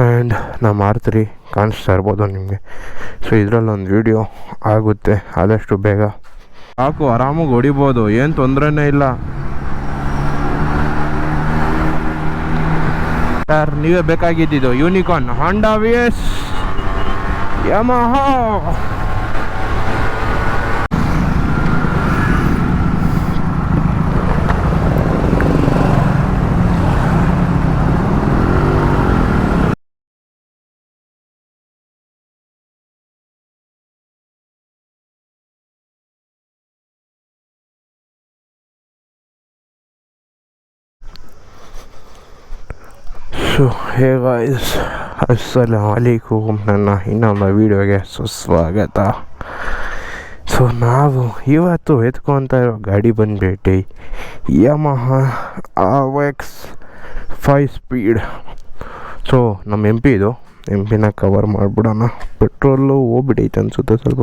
And ನಮ್ಮ ಮಾಡ್ತೀರಿ ಕಾಣಿಸ್ತಾ ಇರ್ಬೋದು ನಿಮಗೆ. ಸೊ ಇದರಲ್ಲೊಂದು ವಿಡಿಯೋ ಆಗುತ್ತೆ. ಆದಷ್ಟು ಬೇಗ. ಸಾಕು, ಆರಾಮಾಗಿ ಹೊಡಿಬೋದು. ಏನು ತೊಂದರೆನೇ ಇಲ್ಲ. ಸರ್ ನೀವೇ ಬೇಕಾಗಿದ್ದಿದ್ದು. Unicorn Honda V S Yamaha so hey guys ಅಸ್ಸಲಾಮ್ ಅಲೈಕುಮ್ ನನ್ನ ಇನ್ನೊಂದು ವೀಡಿಯೋಗೆ ಸುಸ್ವಾಗತ ಸೊ ನಾವು ಇವತ್ತು ಎತ್ಕೊತ ಇರೋ ಗಾಡಿ ಬಂದ್ಬಿಟ್ಟು Yamaha X five speed so ನಮ್ಮ ಎಂ ಪಿ ಇದು ಎಂ ಪಿನ ಕವರ್ ಮಾಡಿಬಿಡೋಣ ಪೆಟ್ರೋಲು ಹೋಗ್ಬಿಟ್ಟೈತೆ ಅನಿಸುತ್ತೆ ಸ್ವಲ್ಪ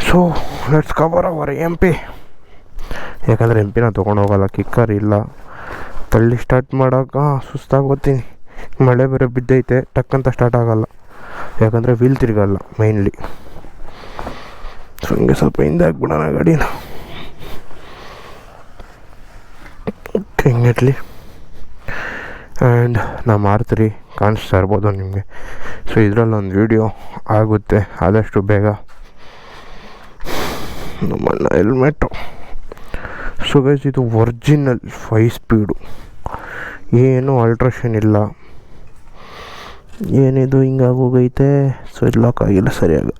so let's cover our M P ಯಾಕಂದರೆ ಎಂಪಿನ ಪಿನ ತೊಗೊಂಡು ಹೋಗಲ್ಲ, ಕಿಕ್ಕರ್ ಇಲ್ಲ. ತಳ್ಳಿ ಸ್ಟಾರ್ಟ್ ಮಾಡೋಕೆ ಸುಸ್ತಾಗೋತೀನಿ ಮಳೆ ಬೇರೆ ಬಿದ್ದೈತೆ, ಟಕ್ಕಂತ ಸ್ಟಾರ್ಟ್ ಆಗಲ್ಲ. ಯಾಕಂದರೆ ವೀಲ್ ತಿರುಗಲ್ಲ ಮೈನ್ಲಿ ಸೊ ಹಿಂಗೆ ಸ್ವಲ್ಪ ಹಿಂದೆ ಹಾಕ್ಬಿಡೋಣ ಗಾಡಿನ. ಹಿಂಗಿಟ್ಲಿ ಆ್ಯಂಡ್ ನಾ ಮಾರ್ತೀರಿ ಕಾಣಿಸ್ತಾ ಇರ್ಬೋದು ನಿಮಗೆ. ಸೊ ಇದರಲ್ಲೊಂದು ವಿಡಿಯೋ ಆಗುತ್ತೆ, ಆದಷ್ಟು ಬೇಗ. ನಮ್ಮಣ್ಣ ಹೆಲ್ಮೆಟ್ಟು ಸೊ ಗೈಸ್ ಇದು ಒರ್ಜಿನಲ್ ಫೈ ಸ್ಪೀಡು ಏನು ಆಲ್ಟ್ರೇಷನ್ ಇಲ್ಲ. ಏನಿದು ಹಿಂಗಾಗೋಗೈತೆ ಸೊ ಇದು ಲಾಕ್ ಆಗಿಲ್ಲ ಸರಿಯಾಗ.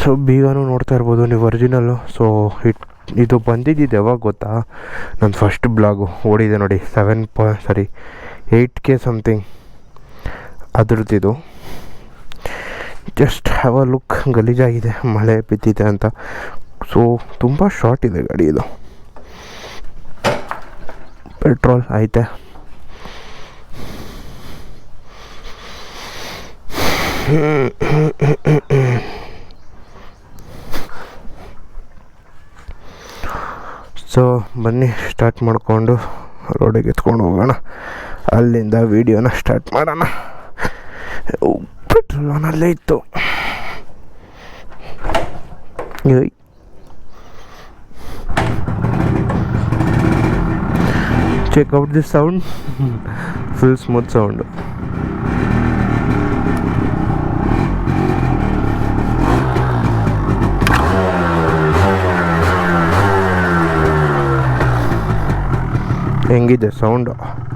ಸೊ ಬೀಗನೂ ನೋಡ್ತಾ ಇರ್ಬೋದು ನೀವು ಒರ್ಜಿನಲ್ಲು ಸೊ ಇಟ್ ಇದು ಬಂದಿದ್ದಿದ್ದು ಯಾವಾಗ ಗೊತ್ತಾ? ನನ್ನ ಫಸ್ಟ್ ಬ್ಲಾಗು ಓಡಿದೆ ನೋಡಿ ಸೆವೆನ್ ಪ ಸಾರಿ ಏಯ್ಟ್ ಕೆ ಸಮಥಿಂಗ್ ಅದ್ರದ್ದಿದು. ಜಸ್ಟ್ ಹ್ಯಾವ್ ಅ ಲುಕ್ ಗಲೀಜಾಗಿದೆ, ಮಳೆ ಬಿದ್ದಿದೆ ಅಂತ. ಸೊ ತುಂಬ ಶಾರ್ಟ್ ಇದೆ ಗಾಡಿ ಇದು. ಪೆಟ್ರೋಲ್ ಐತೆ. ಸೊ ಬನ್ನಿ ಸ್ಟಾರ್ಟ್ ಮಾಡಿಕೊಂಡು ರೋಡಿಗೆ ಎತ್ಕೊಂಡು ಹೋಗೋಣ. ಅಲ್ಲಿಂದ ವೀಡಿಯೋನ ಸ್ಟಾರ್ಟ್ ಮಾಡೋಣ. ಪೆಟ್ರೋಲ್ ಅಲ್ಲೇ ಇತ್ತು. Hey out this sound full smooth sound ಹೆಂಗಿದೆ ಸೌಂಡ್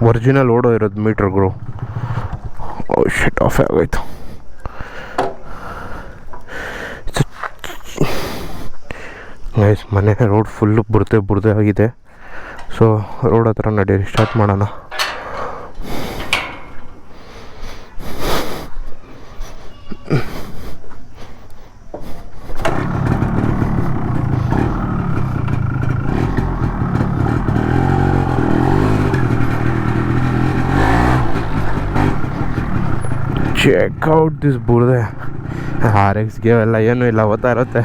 ಒರಿಜಿನಲ್ ಓಡೋ ಇರೋದು ಮೀಟ್ರ್ಗಳು ಶೆಟ್ ಆಫ್ ಆಗೋಯ್ತು. ಮನೆ ರೋಡ್ ಫುಲ್ಲು ಬುರ್ದೆ ಬುರ್ದೆ ಆಗಿದೆ. ಸೊ ರೋಡ್ ಹತ್ರ ನಡೀರಿ ಸ್ಟಾರ್ಟ್ ಮಾಡೋಣ. ಚೆಕ್ ಔಟ್ ದಿಸ್ ಬುರ್ದೆ ಆರ್ ಎಕ್ಸ್ಗೆ ಎಲ್ಲ ಏನೂ ಇಲ್ಲ ಓದ್ತಾ ಇರುತ್ತೆ.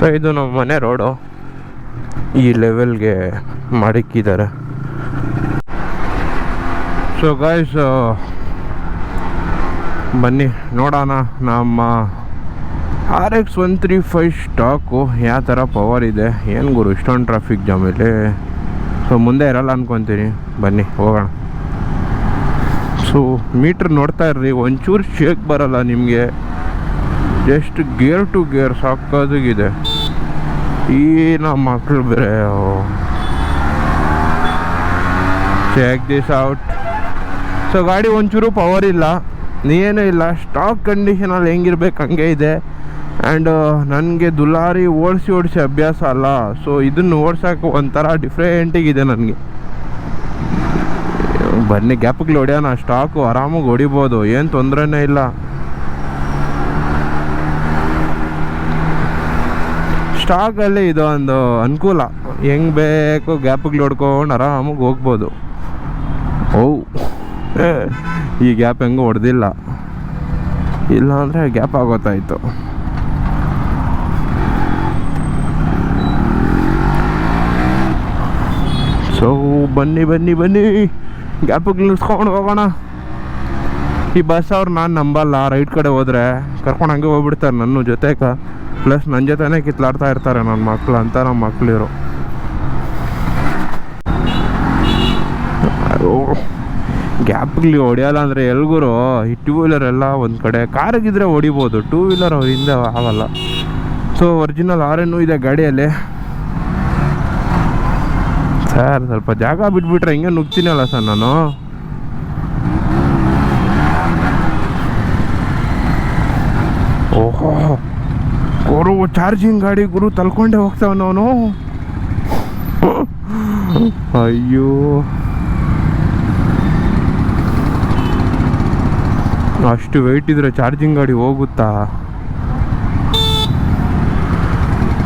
ಸೊ ಇದು ನಮ್ಮ ಮನೆ ರೋಡು. ಈ ಲೆವೆಲ್ಗೆ ಮಾಡಿಕ್ಕಿದ್ದಾರೆ ಸೊ ಗಾಯ್ಸ್ ಬನ್ನಿ, ನೋಡೋಣ ನಮ್ಮ R X one three five stock ಯಾವ ಥರ ಪವರ್ ಇದೆ, ಏನು ಗುರು, ಇಷ್ಟೊಂದು ಟ್ರಾಫಿಕ್ ಜಾಮ್ ಇಲ್ಲಿ. ಸೊ ಮುಂದೆ ಇರಲ್ಲ ಅನ್ಕೊತೀನಿ. ಬನ್ನಿ, ಹೋಗೋಣ. ಸೊ ಮೀಟ್ರ್ ನೋಡ್ತಾ ಇರ್ರಿ, ಒಂಚೂರು ಶೇಕ್ ಬರಲ್ಲ ನಿಮಗೆ. ಜಸ್ಟ್ ಗೇರ್ ಟು ಗೇರ್ ಸಾಕಾಗಿದೆ. ಈ ನಮ್ಮ ಮಕ್ಕಳು ಬೇರೆ? ಚೆಕ್ ದಿಸ್ ಔಟ್ ಸೊ ಗಾಡಿ ಒಂಚೂರು ಪವರ್ ಇಲ್ಲ. ಏನೂ ಇಲ್ಲ. ಸ್ಟಾಕ್ ಕಂಡೀಷನಲ್ಲಿ ಹೆಂಗಿರ್ಬೇಕು, ಹಂಗೆ ಇದೆ. ಆ್ಯಂಡ್ ನನಗೆ ದುಲಾರಿ ಓಡಿಸಿ ಓಡಿಸಿ ಅಭ್ಯಾಸ ಅಲ್ಲ. ಸೊ ಇದನ್ನು ಓಡ್ಸೋಕೆ ಒಂಥರ ಡಿಫ್ರೆಂಟಿಗಿದೆ ನನಗೆ. ಬನ್ನಿ ಗ್ಯಾಪಿಗೆ ಹೊಡ್ಯೋಣ ಸ್ಟಾಕು ಆರಾಮಾಗಿ ಹೊಡಿಬೋದು. ಏನು ತೊಂದರೆನೇ ಇಲ್ಲ. ಸ್ಟಾಕಲ್ಲಿ ಇದೊಂದು ಅನುಕೂಲ. ಹೆಂಗೆ ಬೇಕು ಗ್ಯಾಪಿಗೆ ಹೊಡ್ಕೊಂಡು ಆರಾಮಾಗಿ ಹೋಗ್ಬೋದು. ಓ ಈ ಗ್ಯಾಪ್ ಹೆಂಗೂ ಹೊಡೆದಿಲ್ಲ. ಇಲ್ಲ ಅಂದರೆ ಗ್ಯಾಪ್ ಆಗೋತಾಯಿತ್ತು ಸೊ ಬನ್ನಿ ಬನ್ನಿ ಬನ್ನಿ. ಗ್ಯಾಪಿಗೆ ನಿಲ್ಸ್ಕೊಂಡು ಹೋಗೋಣ. ಈ ಬಸ್ ಅವ್ರು ನಾನು ನಂಬಲ್ಲ ರೈಟ್ ಕಡೆ ಹೋದ್ರೆ ಕರ್ಕೊಂಡು ಹಂಗೆ ಹೋಗ್ಬಿಡ್ತಾರೆ ನನ್ನ ಜೊತೆಗ. ಪ್ಲಸ್ ನನ್ನ ಜೊತೆನೇ ಕಿತ್ಲಾಡ್ತಾ ಇರ್ತಾರೆ ನನ್ನ ಮಕ್ಳು ಅಂತ ನಮ್ಮ ಮಕ್ಕಳಿರು ಗ್ಯಾಪ್ಲಿ ಹೊಡಿಯಲ್ಲ ಅಂದರೆ ಎಲ್ಗುರು ಈ ಟೂ ವೀಲರ್ ಎಲ್ಲ ಒಂದು ಕಡೆ. ಕಾರಿಗಿದ್ರೆ ಹೊಡಿಬೋದು ಟೂ ವೀಲರ್ ಅವ್ರ ಹಿಂದೆ ಆಗಲ್ಲ. ಸೊ ಒರಿಜಿನಲ್ ಆರೇನು ಇದೆ ಗಾಡಿಯಲ್ಲಿ. ಸರ್ ಸ್ವಲ್ಪ ಜಾಗ ಬಿಟ್ಬಿಟ್ರೆ ಹಿಂಗೆ ನುಗ್ತೀನಲ್ಲ ಸರ್ ನಾನು ಓಹೋ ಗುರು ಚಾರ್ಜಿಂಗ್ ಗಾಡಿ ಗುರು ತಲ್ಕೊಂಡೆ ಹೋಗ್ತಾವನ ಅಯ್ಯೋ. ಅಷ್ಟು ವೆಯ್ಟ್ ಇದ್ರೆ ಚಾರ್ಜಿಂಗ್ ಗಾಡಿ ಹೋಗುತ್ತಾ?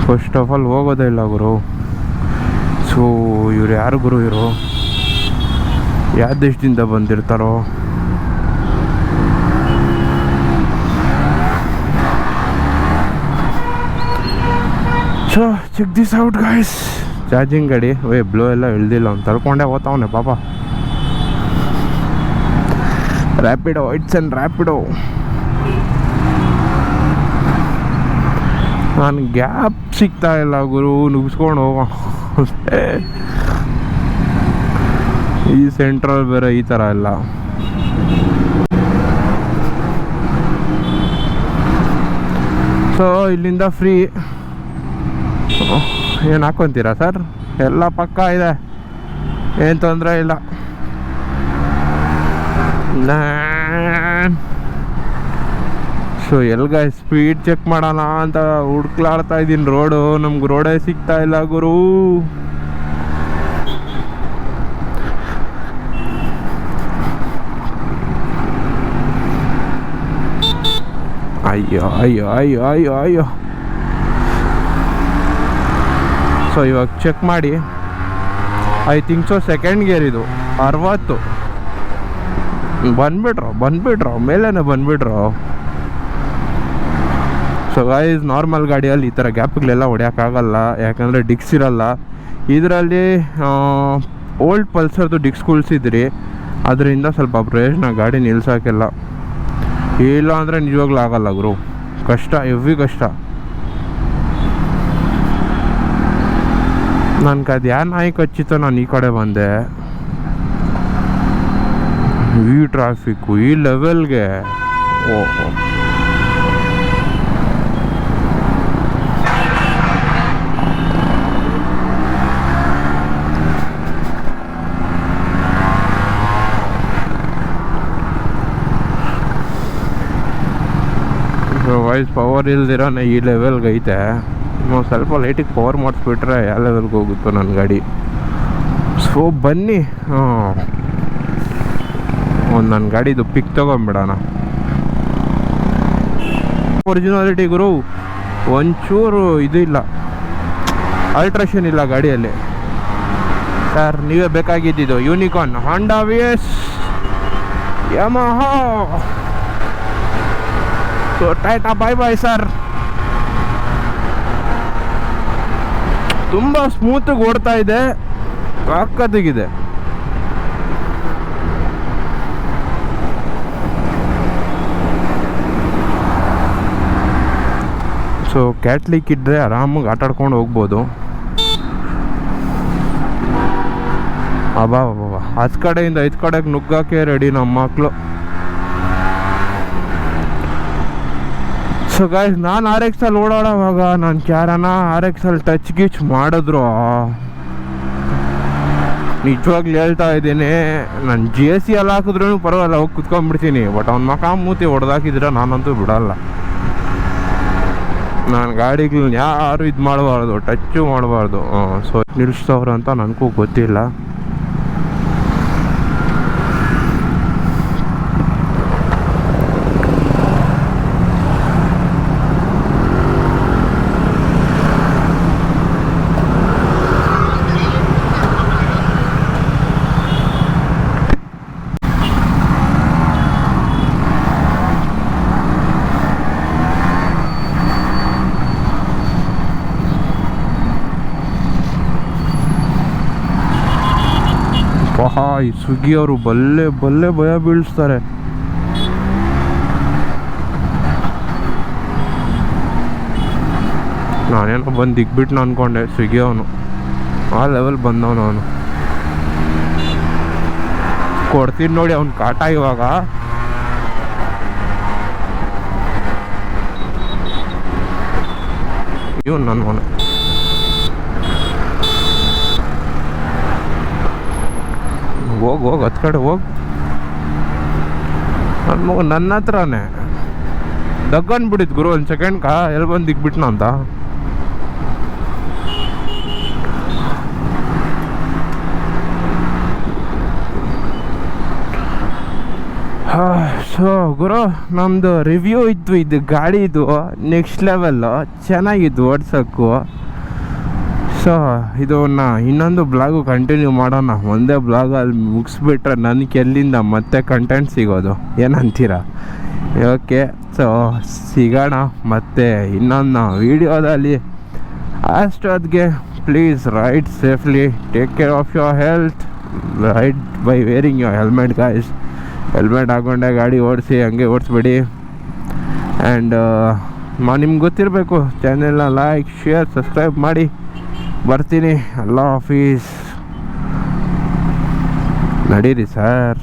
ಫಸ್ಟ್ ಆಫ್ ಆಲ್ ಹೋಗೋದೇ ಇಲ್ಲ ಗುರು. ಸೊ ಇವ್ರು ಯಾರು ಗುರು ಇವರು? ಯಾವ ದೇಶದಿಂದ ಬಂದಿರ್ತಾರೋ? So check this out guys charging ಗಾಡಿ ವೇ ಬ್ಲೋ ಎಲ್ಲ ಇಳ್ದಿಲ್ಲ. ಅವ್ನು ತಳ್ಕೊಂಡೆ ಹೋಗ್ತಾವನೆ ಪಾಪ. ರ್ಯಾಪಿಡೋ ಇಟ್ಸ್ ಆ್ಯಂಡ್ ರ್ಯಾಪಿಡೋ ನಾನು ಗ್ಯಾಪ್ ಸಿಗ್ತಾ ಇಲ್ಲ, ಗುರು. ನುಗ್ಸ್ಕೊಂಡು ಹೋಗೋ. ಈ ಸೆಂಟ್ರಲ್ ಬೇರೆ ಈ ಥರ ಇಲ್ಲ. ಸೊ ಇಲ್ಲಿಂದ ಫ್ರೀ ಏನು ಹಾಕ್ಕೊಂತೀರಾ ಸರ್? ಎಲ್ಲ ಪಕ್ಕ ಇದೆ. ಏನು ತೊಂದರೆ ಇಲ್ಲ. ಸೊ ಎಲ್ಗ ಸ್ಪೀಡ್ ಚೆಕ್ ಮಾಡೋಣ ಅಂತ ಹುಡ್ಕ್ಲಾಡ್ತಾ ಇದ್ದೀನಿ ರೋಡು ನಮ್ಗೆ ರೋಡೇ ಸಿಗ್ತಾ ಇಲ್ಲ, ಗುರು. ಅಯ್ಯೋ ಅಯ್ಯೋ ಅಯ್ಯೋ ಅಯ್ಯೋ ಅಯ್ಯೋ. ಸೊ ಇವಾಗ ಚೆಕ್ ಮಾಡಿ. I think so second gear ಇದು. ಅರವತ್ತು. ಬಂದ್ಬಿಟ್ರು ಬಂದ್ಬಿಟ್ರು. ಮೇಲೇನೆ ಬಂದ್ಬಿಟ್ರು. ಸೊ ಗಾಯ್ಸ್ ನಾರ್ಮಲ್ ಗಾಡಿಯಲ್ಲಿ ಈ ಥರ ಗ್ಯಾಪ್ಗಳೆಲ್ಲ ಹೊಡ್ಯೋಕ್ಕಾಗಲ್ಲ ಯಾಕಂದರೆ ಡಿಕ್ಸ್ ಇರಲ್ಲ. ಇದರಲ್ಲಿ ಓಲ್ಡ್ ಪಲ್ಸರ್ದು ಡಿಕ್ಸ್ ಕುಳ್ಸಿದ್ರಿ ಅದರಿಂದ ಸ್ವಲ್ಪ ಪ್ರಯೋಜನ ಗಾಡಿ ನಿಲ್ಸೋಕ್ಕೆಲ್ಲ ಇಲ್ಲ ಅಂದರೆ ನಿಜವಾಗ್ಲೂ ಆಗಲ್ಲ ಗುರು. ಕಷ್ಟ ಹೆವಿ ಕಷ್ಟ. ನನ್ಗೆ ಅದು ಯಾವ ನಾಯಿ ಕಚ್ಚಿತೋ ನಾನು ಈ ಕಡೆ ಬಂದೆ. ಈ ಟ್ರಾಫಿಕ್ಕು ಈ ಲೆವೆಲ್ಗೆ ಓಹೋ ವಾಯ್ಸ್ ಪವರ್ ಇಲ್ದಿರೋನೆ ಈ ಲೆವೆಲ್ಗೆ ಐತೆ ಸ್ವಲ್ಪ ಲೈಟಿಗೆ ಪವರ್ ಮಾಡಿಸ್ಬಿಟ್ರೆ ಎಲ್ಲದ್ರಿಗೆ ಹೋಗುತ್ತೋ ನನ್ನ ಗಾಡಿ. ಸೊ ಬನ್ನಿ. ಒಂದು ನನ್ನ ಗಾಡಿದು ಪಿಕ್ ತೊಗೊಂಬಿಡೋಣ ಒರಿಜಿನಾಲಿಟಿ ಗುರು, ಒಂಚೂರು ಇದು ಇಲ್ಲ. ಅಲ್ಟ್ರೇಷನ್ ಇಲ್ಲ ಗಾಡಿಯಲ್ಲಿ. ಸರ್ ನೀವೇ ಬೇಕಾಗಿದ್ದಿದ್ದು unicorn Honda V S Yamaha so ಟೈಟಾ bye bye sir ತುಂಬ ಸ್ಮೂತಾಗಿ ಓಡ್ತಾ ಇದೆ. ಸಕ್ಕತ್ತಾಗಿದೆ ಸೊ ಕ್ಯಾಟ್ಲಿಕ್ ಇದ್ದರೆ ಆರಾಮಾಗಿ ಆಟಾಡ್ಕೊಂಡು ಹೋಗ್ಬೋದು. ಅಬಾ ಅಬ್ಬಾ ಹತ್ತು ಕಡೆಯಿಂದ ಐದು ಕಡೆಗೆ ನುಗ್ಗಕ್ಕೆ ರೆಡಿ ನಮ್ಮ ಮಕ್ಕಳು ಸೊ ಗಾಯ್ಸ್ ನಾನು ಆರ್ ಎಕ್ಸ್ ಅಲ್ಲಿ ಓಡಾಡೋವಾಗ ನಾನು ಕ್ಯಾರನ ಆರ್ ಎಕ್ಸ್ ಅಲ್ಲಿ ಟಚ್ ಗಿಚ್ ಮಾಡಿದ್ರು. ನಿಜವಾಗ್ಲೂ ಹೇಳ್ತಾ ಇದ್ದೀನಿ, ನಾನು ಜಿ ಎಸ್ ಸಿ ಎಲ್ಲ ಹಾಕಿದ್ರೂ ಪರವಾಗಿಲ್ಲ, ಹೋಗಿ ಕುತ್ಕೊಂಡ್ಬಿಡ್ತೀನಿ. ಬಟ್ ಅವ್ನ ಮಕ ಮೂತಿ ಹೊಡೆದಾಕಿದ್ರೆ ನಾನಂತೂ ಬಿಡಲ್ಲ. ನಾನು ಗಾಡಿಗಳನ್ನ ಯಾರು ಇದು ಮಾಡಬಾರ್ದು ಟಚ್ಚು ಮಾಡಬಾರ್ದು. ಸೊ ನಿಲ್ಲಿಸ್ತವ್ರು ಅಂತ ನನಗೂ ಗೊತ್ತಿಲ್ಲ. ಈ ಸ್ವಿಗ್ಗಿ ಅವರು ಬಲ್ಲೆ ಬಲ್ಲೆ ಭಯ ಬೀಳಿಸ್ತಾರೆ. ನಾನೇನೋ ಬಂದು ದಿಗ್ಬಿಟ್ಟು ಅನ್ಕೊಂಡೆ ಸ್ವಿಗ್ಗಿ ಅವನು ಆ ಲೆವೆಲ್ ಬಂದವನು ಅವನು. ಕೊಡ್ತೀನಿ ನೋಡಿ ಅವ್ನು ಕಾಟ ಇವಾಗ. ಇವನು ನನ್ನ ಹೋಗ್, ಹೋಗಿ, ಹತ್ ಕಡೆ ಹೋಗಿ. ನನ್ನ ಮಗ ನನ್ನ ಹತ್ರನೇ. ಗುರು, ಒಂದು ಸೆಕೆಂಡ್ ಕಾ ಎಲ್ಲಿ ಬಂದು ದಿಗ್ಬಿಟ್ನ ಅಂತ. ಸೊ ಗುರು ನಮ್ಮದು ರಿವ್ಯೂ ಇತ್ತು ಇದು ಗಾಡಿದು ನೆಕ್ಸ್ಟ್ ಲೆವೆಲ್ಲು ಚೆನ್ನಾಗಿತ್ತು ಓಡ್ಸೋಕ್ಕೂ ಸೊ ಇದನ್ನ ಇನ್ನೊಂದು ಬ್ಲಾಗು ಕಂಟಿನ್ಯೂ ಮಾಡೋಣ. ಒಂದೇ ಬ್ಲಾಗ್ ಅಲ್ಲಿ ಮುಗಿಸ್ಬಿಟ್ರೆ ನನಗೆ ಎಲ್ಲಿಂದ ಮತ್ತೆ ಕಂಟೆಂಟ್ ಸಿಗೋದು? ಏನಂತೀರಾ? ಓಕೆ ಸೊ ಸಿಗೋಣ ಮತ್ತೆ ಇನ್ನೊಂದು ವೀಡಿಯೋದಲ್ಲಿ ಅಷ್ಟೊತ್ತಿಗೆ please ride safely take care of your health ride by wearing your helmet guys helmet ಹಾಕೊಂಡೆ ಗಾಡಿ ಓಡಿಸಿ, ಹಂಗೆ ಓಡಿಸ್ಬೇಡಿ. ಆ್ಯಂಡ್ ನಿಮ್ಗೆ ಗೊತ್ತಿರಬೇಕು ಚಾನೆಲ್ನ ಲೈಕ್ ಶೇರ್ ಸಬ್ಸ್ಕ್ರೈಬ್ ಮಾಡಿ. ಬರ್ತೀನಿ. ಅಲ್ಲ ಆಫೀಸ್ ನಡೀರಿ ಸರ್